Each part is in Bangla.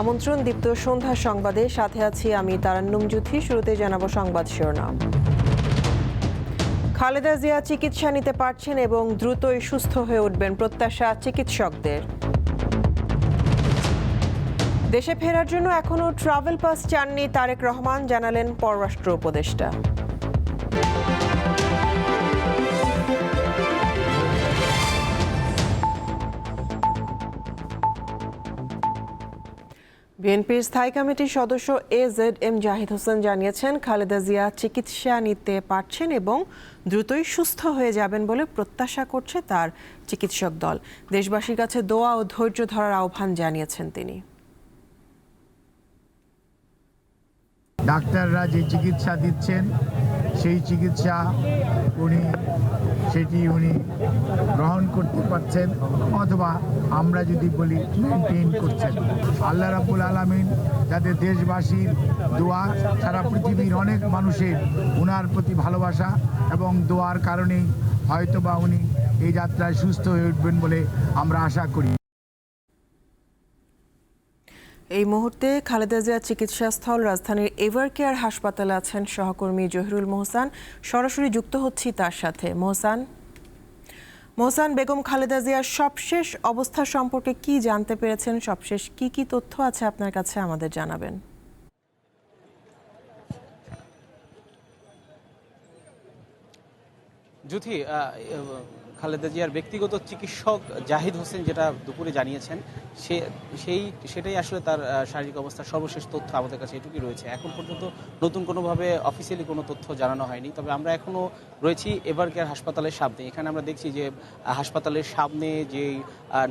আমন্ত্রণ দীপ্ত সন্ধ্যা সংবাদে। সাথে আছি আমি তারান্নুম জুথি শুরুতে জানাব সংবাদ শিরোনাম। খালেদা জিয়া চিকিৎসা নিতে পারছেন এবং দ্রুতই সুস্থ হয়ে উঠবেন প্রত্যাশা চিকিৎসকদের। দেশে ফেরার জন্য এখনও ট্রাভেল পাস চাননি তারেক রহমান, জানালেন পররাষ্ট্র উপদেষ্টা। বিএনপির স্থায়ী কমিটির সদস্য A Z M Zahid Hossain জানিয়েছেন, খালেদা জিয়া চিকিৎসা নিতে পারছেন এবং দ্রুতই সুস্থ হয়ে যাবেন বলে প্রত্যাশা করছে তার চিকিৎসক দল। দেশবাসীর কাছে দোয়া ও ধৈর্য ধরার আহ্বান জানিয়েছেন তিনি। ডাক্তাররা যে চিকিৎসা দিচ্ছেন সেই চিকিৎসা উনি, সেটি উনি গ্রহণ করতে পারছেন অথবা আমরা যদি বলি মেনটেন করছেন। আল্লাহ রাবুল আলমিন যাতে দেশবাসীর দোয়া সারা পৃথিবীর অনেক মানুষের উনার প্রতি ভালোবাসা এবং দোয়ার কারণেই হয়তোবা উনি এই যাত্রায় সুস্থ হয়ে উঠবেন বলে আমরা আশা করি। এই মুহূর্তে খালেদা জিয়া চিকিৎসাস্থল রাজধানীর এভার কেয়ার হাসপাতালে আছেন সহকর্মী জহিরুল মোহসান। সরাসরি যুক্ত হচ্ছি তার সাথে। মোহসান? মোহসান বেগম খালেদা জিয়ার সবশেষ অবস্থা সম্পর্কে কি জানতে পেরেছেন? সবশেষ কি কি তথ্য আছে আপনার কাছে আমাদের জানাবেন। আহ, খালেদা জিয়ার ব্যক্তিগত চিকিৎসক জাহিদ হোসেন যেটা দুপুরে জানিয়েছেন, সে, সেই, সেটাই আসলে তার শারীরিক অবস্থার সর্বশেষ তথ্য আমাদের কাছে এটুকুই রয়েছে। এখন পর্যন্ত নতুন কোনোভাবে অফিসিয়ালি কোনো তথ্য জানানো হয়নি। তবে আমরা এখনও রয়েছি এভার কেয়ার হাসপাতালের সামনে। এখানে আমরা দেখছি যে হাসপাতালের সামনে যেই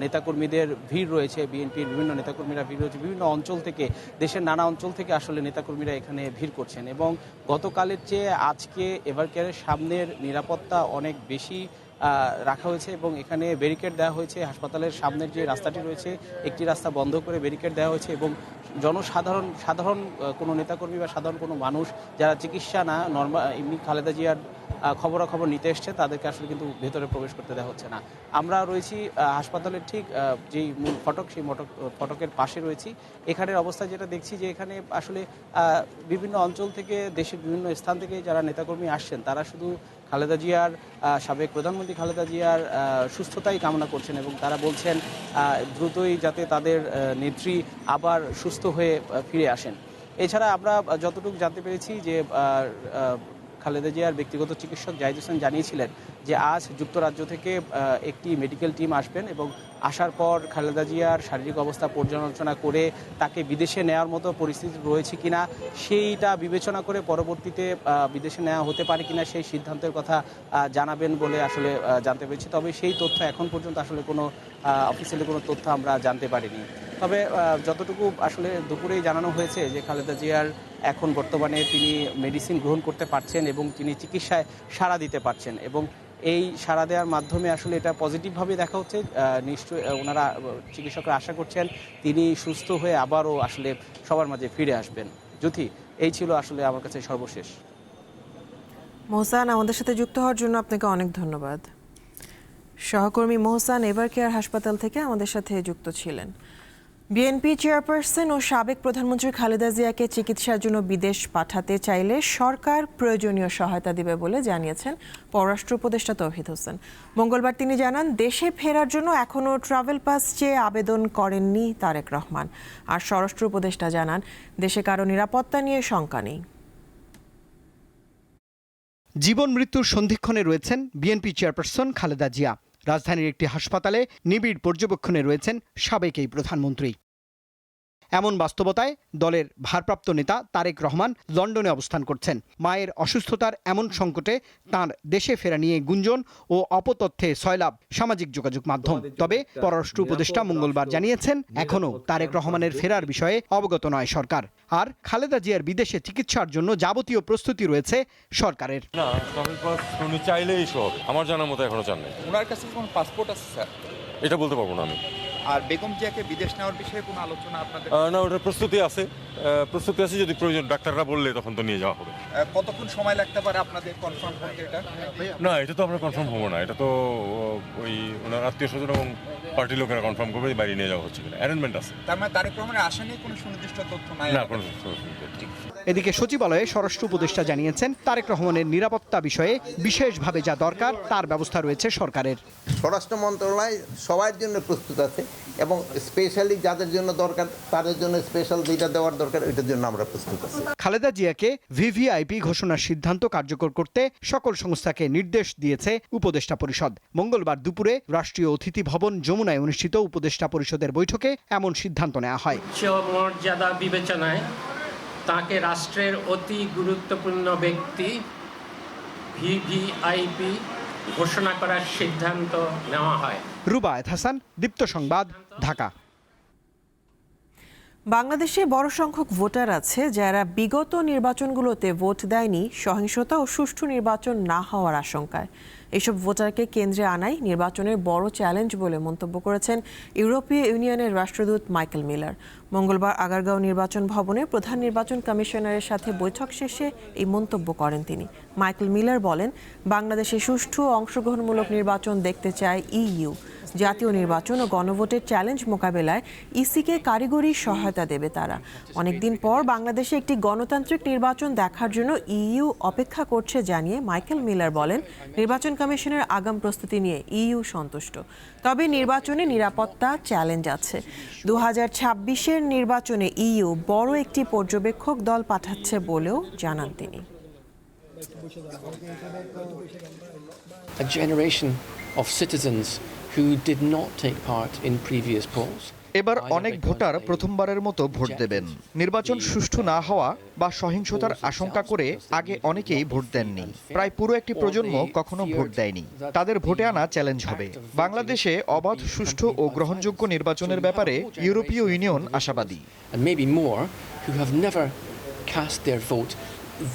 নেতাকর্মীদের ভিড় রয়েছে, বিএনপির বিভিন্ন নেতাকর্মীরা ভিড় রয়েছে, বিভিন্ন অঞ্চল থেকে, দেশের নানা অঞ্চল থেকে আসলে নেতাকর্মীরা এখানে ভিড় করছেন। এবং গতকালের চেয়ে আজকে এভার কেয়ারের সামনের নিরাপত্তা অনেক বেশি রাখা হয়েছে এবং এখানে ব্যারিকেড দেওয়া হয়েছে। হাসপাতালের সামনের যে রাস্তাটি রয়েছে, একটি রাস্তা বন্ধ করে ব্যারিকেড দেওয়া হয়েছে এবং জনসাধারণ, সাধারণ কোনো নেতাকর্মী বা সাধারণ কোনো মানুষ যারা চিকিৎসা না নর্মাল এমনি খালেদা জিয়ার খবরাখবর নিতে এসছে, তাদেরকে আসলে কিন্তু ভেতরে প্রবেশ করতে দেওয়া হচ্ছে না। আমরা রয়েছি হাসপাতালের ঠিক যেই মূল ফটক, সেই মটক, ফটকের পাশে রয়েছি। এখানের অবস্থা যেটা দেখছি যে এখানে আসলে বিভিন্ন অঞ্চল থেকে, দেশের বিভিন্ন স্থান থেকে যারা নেতাকর্মী আসছেন, তারা শুধু খালেদা জিয়ার সাবেক প্রধানমন্ত্রী খালেদা জিয়ার সুস্থতাই কামনা করছেন এবং তারা বলছেন দ্রুতই যাতে তাদের নেত্রী আবার সুস্থ হয়ে ফিরে আসেন। এছাড়া আমরা যতটুকু জানতে পেরেছি যে খালেদা জিয়ার ব্যক্তিগত চিকিৎসক জাহিদ হোসেন জানিয়েছিলেন যে আজ যুক্তরাজ্য থেকে একটি মেডিকেল টিম আসবেন এবং আসার পর খালেদা জিয়ার শারীরিক অবস্থা পর্যালোচনা করে তাকে বিদেশে নেওয়ার মতো পরিস্থিতি রয়েছে কিনা সেইটা বিবেচনা করে পরবর্তীতে বিদেশে নেওয়া হতে পারে কিনা সেই সিদ্ধান্তের কথা জানাবেন বলে আসলে জানতে পেরেছি। তবে সেই তথ্য এখন পর্যন্ত আসলে কোনো অফিসিয়ালি কোনো তথ্য আমরা জানতে পারিনি। তবে যতটুকু আসলে দুপুরেই জানানো হয়েছে যে খালেদা জিয়ার এখন বর্তমানে তিনি মেডিসিন গ্রহণ করতে পারছেন এবং তিনি চিকিৎসায় সাড়া দিতে পারছেন এবং এই সাড়া দেওয়ার মাধ্যমে আসলে এটা পজিটিভভাবে দেখা হচ্ছে। আহ, নিশ্চয়ই ওনারা চিকিৎসকরা আশা করছেন তিনি সুস্থ হয়ে আবারও আসলে সবার মাঝে ফিরে আসবেন। জ্যোতি এই ছিল আসলে আমার কাছে সর্বশেষ। মোহসান আমাদের সাথে যুক্ত হওয়ার জন্য আপনাকে অনেক ধন্যবাদ। সহকর্মী মোহসান এভার কেয়ার হাসপাতাল থেকে আমাদের সাথে যুক্ত ছিলেন। বিএনপি চেয়ারপারসন ও সাবেক প্রধানমন্ত্রী খালেদা জিয়াকে চিকিৎসার জন্য বিদেশ পাঠাতে চাইলে সরকার প্রয়োজনীয় সহায়তা দিবে বলে জানিয়েছেন পররাষ্ট্র উপদেষ্টা তৌহিদ হোসেন। মঙ্গলবার তিনি জানান, দেশে ফেরার জন্য এখনও ট্রাভেল পাস চেয়ে আবেদন করেননি তারেক রহমান। আর স্বরাষ্ট্র উপদেষ্টা জানান, দেশে কারও নিরাপত্তা নিয়ে শঙ্কা নেই। জীবন মৃত্যুর সন্ধিক্ষণে রয়েছেন বিএনপি চেয়ারপারসন খালেদা জিয়া। রাজধানীর একটি হাসপাতালে নিবিড় পর্যবেক্ষণে রয়েছেন সাবেক এই প্রধানমন্ত্রী। এমন বাস্তবতায় দলের ভারপ্রাপ্ত নেতা তারেক রহমান লন্ডনে অবস্থান করছেন। মায়ের অসুস্থতার এমন সংকটে তার দেশে ফেরা নিয়ে গুঞ্জন ও অপতথ্যে সয়লাভ সামাজিক যোগাযোগ মাধ্যম। তবে পররাষ্ট্র উপদেষ্টা মঙ্গলবার জানিয়েছেন এখনও তারেক রহমানের ফেরার বিষয়ে অবগত নয় সরকার। আর খালেদা জিয়ার বিদেশে চিকিৎসার জন্য যাবতীয় প্রস্তুতি রয়েছে সরকারের। না উনি চাইলেই সব। আমার জানার মতো এখনও চান নাই। ওনার কাছে কোনো পাসপোর্ট আছে স্যার? এটা বলতে পারব না আমি। আর বেগম জিয়াকে বিদেশ নেওয়ার বিষয়ে কোনো আলোচনা আপনাদের? না ওটার প্রস্তুতি আছে। প্রস্তুতি আছে যদি প্রয়োজন ডাক্তাররা বললে তখন তো নিয়ে যাওয়া হবে। কতক্ষণ সময় লাগতে পারে আপনাদের কনফার্ম করতে এটা? না এটা তো আমরা কনফার্ম হব না। এটা তো ওই ওনার আত্মীয় স্বজন এবং পার্টির লোকেরা কনফার্ম করবে বাইরে নিয়ে যাওয়া হচ্ছে কিনা। অ্যারেঞ্জমেন্ট আছে। তার মানে তারেক রহমানের আসা নিয়ে কোনো সুনির্দিষ্ট তথ্য নাই না কোনো নেই। এদিকে সচিবালয়ে স্বরাষ্ট্র উপদেষ্টা জানিয়েছেন তারেক রহমানের নিরাপত্তা বিষয়ে বিশেষভাবে যা দরকার তার ব্যবস্থা রয়েছে সরকারের। স্বরাষ্ট্র মন্ত্রণালয় সবার জন্য প্রস্তুত আছে এবং স্পেশালি যাদের জন্য দরকার তাদের জন্য স্পেশাল যেটা দেওয়ার দরকার ওইটার জন্য আমরা প্রস্তুত আছি। খালেদা জিয়াকে ভিভিআইপি ঘোষণার সিদ্ধান্ত কার্যকর করতে সকল সংস্থাকে নির্দেশ দিয়েছে উপদেষ্টা পরিষদ। মঙ্গলবার দুপুরে রাষ্ট্রীয় অতিথি ভবন যমুনায় অনুষ্ঠিত উপদেষ্টা পরিষদের বৈঠকে এমন সিদ্ধান্ত নেওয়া হয়। মর্যাদা বিবেচনায় তাকে রাষ্ট্রের অতি গুরুত্বপূর্ণ ব্যক্তি ভিভিআইপি ঘোষণা করার সিদ্ধান্ত নেওয়া হয়। রুবায়ত হাসান, দীপ্ত সংবাদ, ঢাকা। বাংলাদেশে বড় সংখ্যক ভোটার আছে যারা বিগত নির্বাচনগুলোতে ভোট দেয়নি, সহিংসতা ও সুষ্ঠু নির্বাচন না হওয়ার আশঙ্কায়। এসব ভোটারকে কেন্দ্রে আনাই নির্বাচনের বড় চ্যালেঞ্জ বলে মন্তব্য করেছেন ইউরোপীয় ইউনিয়নের রাষ্ট্রদূত মাইকেল মিলার। মঙ্গলবার আগারগাঁও নির্বাচন ভবনে প্রধান নির্বাচন কমিশনারের সাথে বৈঠক শেষে এই মন্তব্য করেন তিনি। মাইকেল মিলার বলেন, বাংলাদেশে সুষ্ঠু অংশগ্রহণমূলক নির্বাচন দেখতে চায় ইইউ। জাতীয় নির্বাচন ও গণভোটের চ্যালেঞ্জ মোকাবেলায় ইসিকে কারিগরি সহায়তা দেবে তারা। অনেকদিন পর বাংলাদেশে একটি গণতান্ত্রিক নির্বাচন দেখার জন্য ইইউ অপেক্ষা করছে জানিয়ে মাইকেল মিলার বলেন, নির্বাচন কমিশনের আগাম প্রস্তুতি নিয়ে ইইউ সন্তুষ্ট। তবে নির্বাচনে নিরাপত্তা চ্যালেঞ্জ আছে। দু হাজার ছাব্বিশের নির্বাচনে ইইউ বড় একটি পর্যবেক্ষক দল পাঠাচ্ছে বলেও জানান তিনি। A generation of citizens who did not take part in previous polls. এবার অনেক ভোটার প্রথমবারের মতো ভোট দেবেন। নির্বাচন সুষ্ঠু না হওয়া বা সহিংসতার আশঙ্কা করে আগে অনেকেই ভোট দেননি। প্রায় পুরো একটি প্রজন্ম কখনো ভোট দেয়নি। তাদের ভোটে আনা চ্যালেঞ্জ হবে। বাংলাদেশে অবাধ সুষ্ঠু ও গ্রহণযোগ্য নির্বাচনের ব্যাপারে ইউরোপীয় ইউনিয়ন আশাবাদী.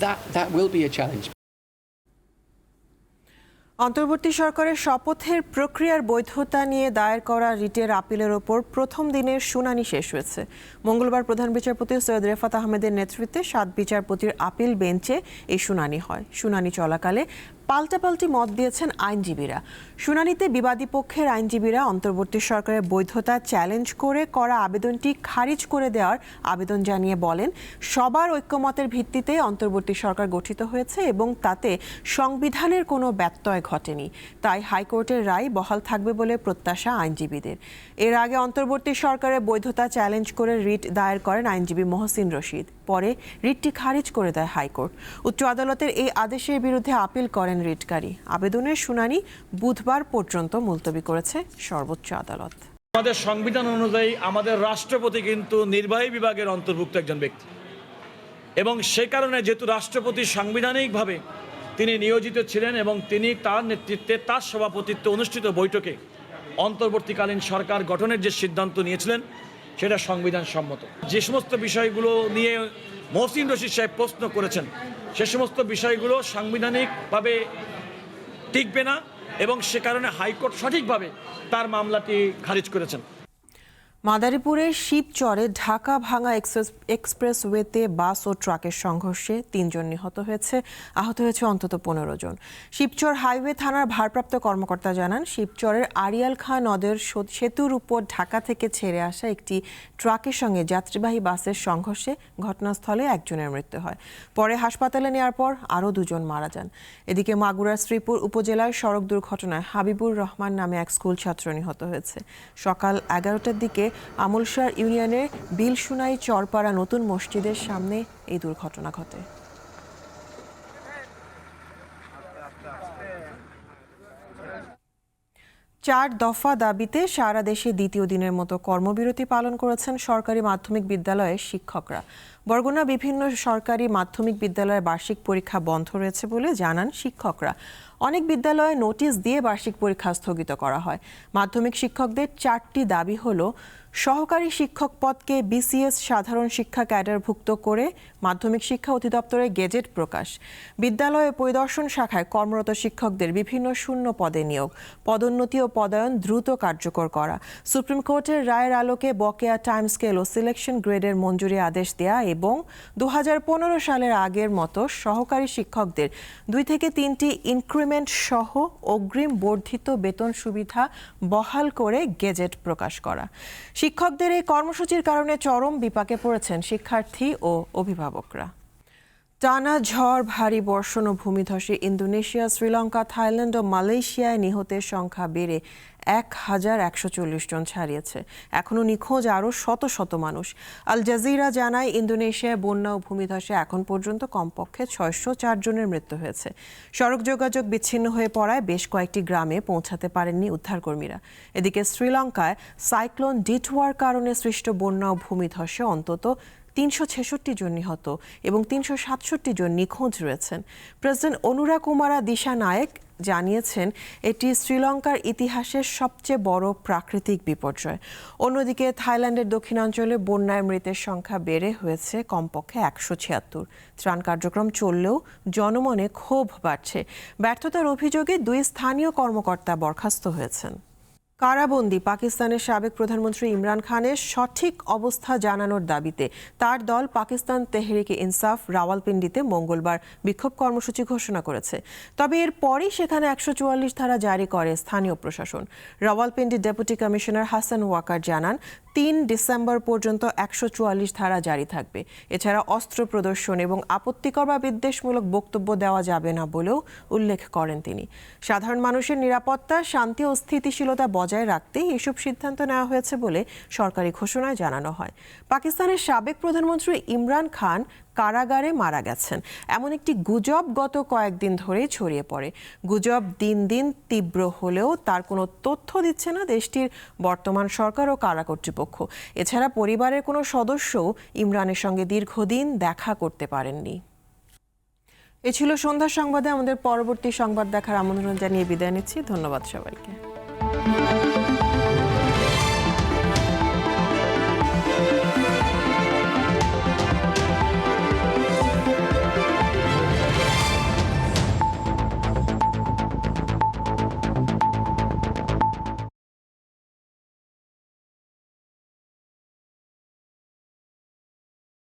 That, that will be a challenge. অন্তর্বর্তী সরকারের শপথের প্রক্রিয়ার বৈধতা নিয়ে দায়ের করা রিটের আপিলের ওপর প্রথম দিনের শুনানি শেষ হয়েছে। মঙ্গলবার প্রধান বিচারপতি সৈয়দ রেফাত আহমেদের নেতৃত্বে সাত বিচারপতির আপিল বেঞ্চে এই শুনানি হয়। শুনানি চলাকালে পাল্টাপাল্টি মত দিয়েছেন আইনজীবীরা। শুনানিতে বিবাদী পক্ষের আইনজীবীরা অন্তর্বর্তী সরকারের বৈধতা চ্যালেঞ্জ করে করা আবেদনটি খারিজ করে দেওয়ার আবেদন জানিয়ে বলেন, সবার ঐক্যমতের ভিত্তিতে অন্তর্বর্তী সরকার গঠিত হয়েছে এবং তাতে সংবিধানের কোনো ব্যত্যয় ঘটেনি। তাই হাইকোর্টের রায় বহাল থাকবে বলে প্রত্যাশা আইনজীবীদের। এর আগে অন্তর্বর্তী সরকারের বৈধতা চ্যালেঞ্জ করে রিট দায়ের করেন আইনজীবী মহসিন রশিদ। পরে রিটটি খারিজ করে দেয় হাইকোর্ট। উচ্চ আদালতের এই আদেশের বিরুদ্ধে আপিল করেন রিটকারী। আবেদনের শুনানি বুধবার পর্যন্ত মুলতবি করেছে সর্বোচ্চ আদালত। আমাদের সংবিধান অনুযায়ী আমাদের রাষ্ট্রপতি কিন্তু নির্বাহী বিভাগের অন্তর্ভুক্ত একজন ব্যক্তি। এবং সে কারণে যেহেতু রাষ্ট্রপতি সাংবিধানিকভাবে তিনি নিয়োজিত ছিলেন এবং তিনি তার নেতৃত্বে, তার সভাপতিত্বে অনুষ্ঠিত বৈঠকে অন্তর্বর্তীকালীন সরকার গঠনের যে সিদ্ধান্ত নিয়েছিলেন, সেটা সংবিধান সম্মত যে সমস্ত বিষয়গুলো নিয়ে মহসিন রশিদ সাহেব প্রশ্ন করেছেন সে সমস্ত বিষয়গুলো সাংবিধানিকভাবে টিকবে না এবং সে কারণে হাইকোর্ট সঠিকভাবে তার মামলাটি খারিজ করেছেন। মাদারীপুরের শিবচরে ঢাকা ভাঙা এক্সপ্রেস এক্সপ্রেসওয়েতে বাস ও ট্রাকের সংঘর্ষে তিনজন নিহত হয়েছে। আহত হয়েছে অন্তত পনেরো জন। শিবচর হাইওয়ে থানার ভারপ্রাপ্ত কর্মকর্তা জানান, শিবচরের আরিয়াল খাঁ নদের সেতুর উপর ঢাকা থেকে ছেড়ে আসা একটি ট্রাকের সঙ্গে যাত্রীবাহী বাসের সংঘর্ষে ঘটনাস্থলে একজনের মৃত্যু হয়। পরে হাসপাতালে নেওয়ার পর আরও দুজন মারা যান। এদিকে মাগুরার শ্রীপুর উপজেলার সড়ক দুর্ঘটনায় হাবিবুর রহমান নামে এক স্কুল ছাত্র নিহত হয়েছে। সকাল এগারোটার দিকে আমুলসার ইউনিয়নের বিলসুনাই চরপাড়া নতুন মসজিদের সামনে এই দুর্ঘটনা ঘটে। চার দফা দাবিতে সারা দেশে দ্বিতীয় দিনের মতো কর্মবিরতি পালন করেছেন সরকারি মাধ্যমিক বিদ্যালয়ের শিক্ষকরা। বরগুনা বিভিন্ন সরকারি মাধ্যমিক বিদ্যালয়ের বার্ষিক পরীক্ষা বন্ধ রয়েছে বলে জানান শিক্ষকরা। অনেক বিদ্যালয়ে নোটিশ দিয়ে বার্ষিক পরীক্ষা স্থগিত করা হয়। মাধ্যমিক শিক্ষকদের চারটি দাবি হলো, সহকারী শিক্ষক পদকে বিসিএস সাধারণ শিক্ষা ক্যাডারভুক্ত করে মাধ্যমিক শিক্ষা অধিদপ্তরের গেজেট প্রকাশ। বিদ্যালয়ে পরিদর্শন শাখায় কর্মরত শিক্ষকদের বিভিন্ন শূন্য পদে নিয়োগ। পদোন্নতি ও পদায়ন দ্রুত কার্যকর করা। সুপ্রিম কোর্টের রায়ের আলোকে বকেয়া টাইম স্কেল ও সিলেকশন গ্রেডের মঞ্জুরি আদেশ দেয়া এবং দু হাজার পনেরো সালের আগের মতো সহকারী শিক্ষকদের দুই থেকে তিনটি ইনক্রিমেন্ট সহ অগ্রিম বর্ধিত বেতন সুবিধা বহাল করে গেজেট প্রকাশ করা। শিক্ষকদের এই কর্মসূচির কারণে চরম বিপাকে পড়েছেন শিক্ষার্থী ও অভিভাবকরা। টানা ঝড়, ভারী বর্ষণ ও ভূমিধসে ইন্দোনেশিয়া, শ্রীলঙ্কা, থাইল্যান্ড ও মালয়েশিয়ায় নিহতের সংখ্যা বেড়ে এক হাজার একশো চল্লিশ জন ছাড়িয়েছে। এখনও নিখোঁজ আরও শত শত মানুষ। আল জাজিরা জানায়, ইন্দোনেশিয়ায় বন্যা ও ভূমিধসে এখন পর্যন্ত কমপক্ষে ছয়শো চার জনের মৃত্যু হয়েছে। সড়ক যোগাযোগ বিচ্ছিন্ন হয়ে পড়ায় বেশ কয়েকটি গ্রামে পৌঁছাতে পারেননি উদ্ধারকর্মীরা। এদিকে শ্রীলঙ্কায় সাইক্লোন ডিটওয়ার কারণে সৃষ্ট বন্যা ও ভূমিধসে অন্তত তিনশো ছেষট্টি জন নিহত এবং তিনশো সাতষট্টি জন নিখোঁজ রয়েছেন। প্রেসিডেন্ট অনুরা কুমারা দিশা নায়েক জানিয়েছেন, এটি শ্রীলঙ্কার ইতিহাসের সবচেয়ে বড় প্রাকৃতিক বিপর্যয়। অন্যদিকে থাইল্যান্ডের দক্ষিণাঞ্চলে বন্যায় মৃতের সংখ্যা বেড়ে হয়েছে কমপক্ষে একশো ছিয়াত্তর। ত্রাণ কার্যক্রম চললেও জনমনে ক্ষোভ বাড়ছে। ব্যর্থতার অভিযোগে দুই স্থানীয় কর্মকর্তা বরখাস্ত হয়েছেন। কারাবন্দি পাকিস্তানের সাবেক প্রধানমন্ত্রী ইমরান খানের সঠিক অবস্থা জানানোর দাবিতে তার দল পাকিস্তান তেহরিকে ইনসাফ রাওয়ালপিন্ডিতে মঙ্গলবার বিক্ষোভ কর্মসূচি ঘোষণা করেছে। তবে এর পরই সেখানে একশো চুয়াল্লিশ ধারা জারি করে স্থানীয় প্রশাসন। রাওয়ালপিন্ডির ডেপুটি কমিশনার হাসান ওয়াকার জানান, তিন ডিসেম্বর পর্যন্ত একশো চুয়াল্লিশ ধারা জারি থাকবে। এছাড়া অস্ত্র প্রদর্শন এবং আপত্তিকর বা বিদ্বেষমূলক বক্তব্য দেওয়া যাবে না বলেও উল্লেখ করেন তিনি। সাধারণ মানুষের নিরাপত্তা, শান্তি ও স্থিতিশীলতা রাখতেই এসব সিদ্ধান্ত নেওয়া হয়েছে বলে সরকারি ঘোষণায় জানানো হয়। পাকিস্তানের সাবেক প্রধানমন্ত্রী ইমরান খান কারাগারে মারা গেছেন। এমন একটি গুজব গত কয়েকদিন ধরেই ছড়িয়ে পড়ে। গুজব দিন দিন তীব্র হলেও তার কোনো তথ্য দিচ্ছে না দেশটির বর্তমান সরকার ও কারা কর্তৃপক্ষ। এছাড়া পরিবারের কোনো সদস্যও ইমরানের সঙ্গে দীর্ঘদিন দেখা করতে পারেননি। এ ছিল সন্ধ্যা সংবাদে। আমাদের পরবর্তী সংবাদ দেখার আমন্ত্রণ জানিয়ে বিদায় নিচ্ছি। ধন্যবাদ সবাইকে। Thank you.